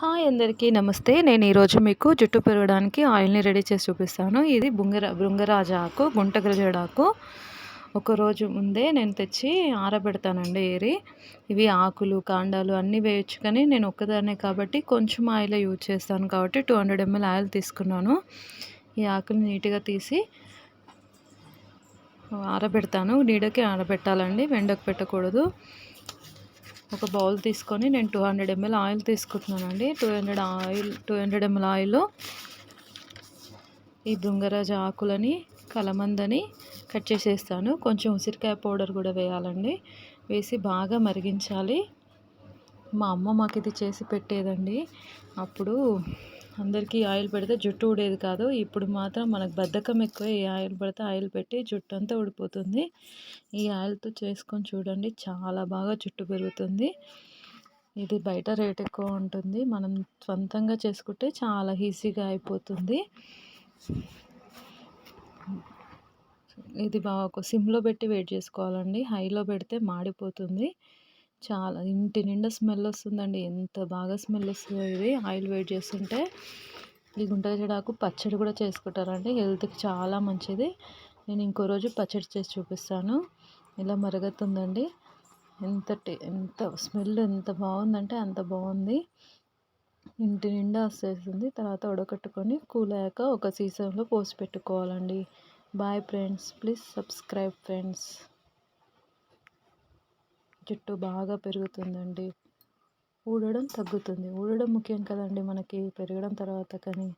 Hi అందరికీ నమస్తే. నేను ఈరోజు మీకు జుట్టు పెరగడానికి ఆయిల్ని రెడీ చేసి చూపిస్తాను. ఇది బుంగర బృంగరాజ ఆకు గుంటగరజడాకు ఒకరోజు ముందే నేను తెచ్చి ఆరబెడతానండి ఏరి. ఇవి ఆకులు కాండాలు అన్నీ వేయచ్చు కానీ నేను ఒక్కదాన్నే కాబట్టి కొంచెం ఆయిల్ యూజ్ చేస్తాను కాబట్టి టూ హండ్రెడ్ ఎంఎల్ ఆయిల్ తీసుకున్నాను. ఈ ఆకుని నీట్గా తీసి ఆరబెడతాను. నీడకి ఆరబెట్టాలండి. వెండకు పెట్టకూడదు. ఒక బౌల్ తీసుకొని నేను టూ హండ్రెడ్ ఎంఎల్ ఆయిల్ తీసుకుంటున్నానండి. Two hundred oil two hundred ML oil ఈ బృంగరాజ ఆకులని కలమందని కట్ చేసేస్తాను. కొంచెం ఉసిరికాయ పౌడర్ కూడా వేయాలండి. వేసి బాగా మరిగించాలి. మా అమ్మ మాకు ఇది చేసి పెట్టేదండి. అప్పుడు అందరికీ ఆయిల్ పెడితే జుట్టు ఊడేది కాదు. ఇప్పుడు మాత్రం మనకు బద్ధకం ఎక్కువ ఈ ఆయిల్ పెడితే ఆయిల్ పెట్టి జుట్టు అంతా ఊడిపోతుంది. ఈ ఆయిల్తో చేసుకొని చూడండి చాలా బాగా జుట్టు పెరుగుతుంది. ఇది బయట రేట్ ఎక్కువ ఉంటుంది. మనం సొంతంగా చేసుకుంటే చాలా ఈజీగా అయిపోతుంది. ఇది బాగా సిమ్లో పెట్టి వెయిట్ చేసుకోవాలండి. హైలో పెడితే మాడిపోతుంది. చాలా ఇంటి నిండా స్మెల్ వస్తుందండి. ఎంత బాగా స్మెల్ వస్తుందో ఇది. ఆయిల్ వేడి చేస్తుంటే ఈ గుంటల చెడాకు పచ్చడి కూడా చేసుకుంటారండి. హెల్త్కి చాలా మంచిది. నేను ఇంకో రోజు పచ్చడి చేసి చూపిస్తాను. ఇలా మరుగుతుందండి. ఎంత ఎంత స్మెల్ ఎంత బాగుందంటే అంత బాగుంది. ఇంటి నిండా వస్తుంది తర్వాత ఉడకట్టుకొని కూల్ అయ్యాక ఒక సీజన్లో పోసి పెట్టుకోవాలండి. Bye friends. Please subscribe friends. జుట్టు బాగా పెరుగుతుందండి. ఊడడం తగ్గుతుంది. ఊడడం ముఖ్యం కదండి మనకి. పెరగడం తర్వాత కానీ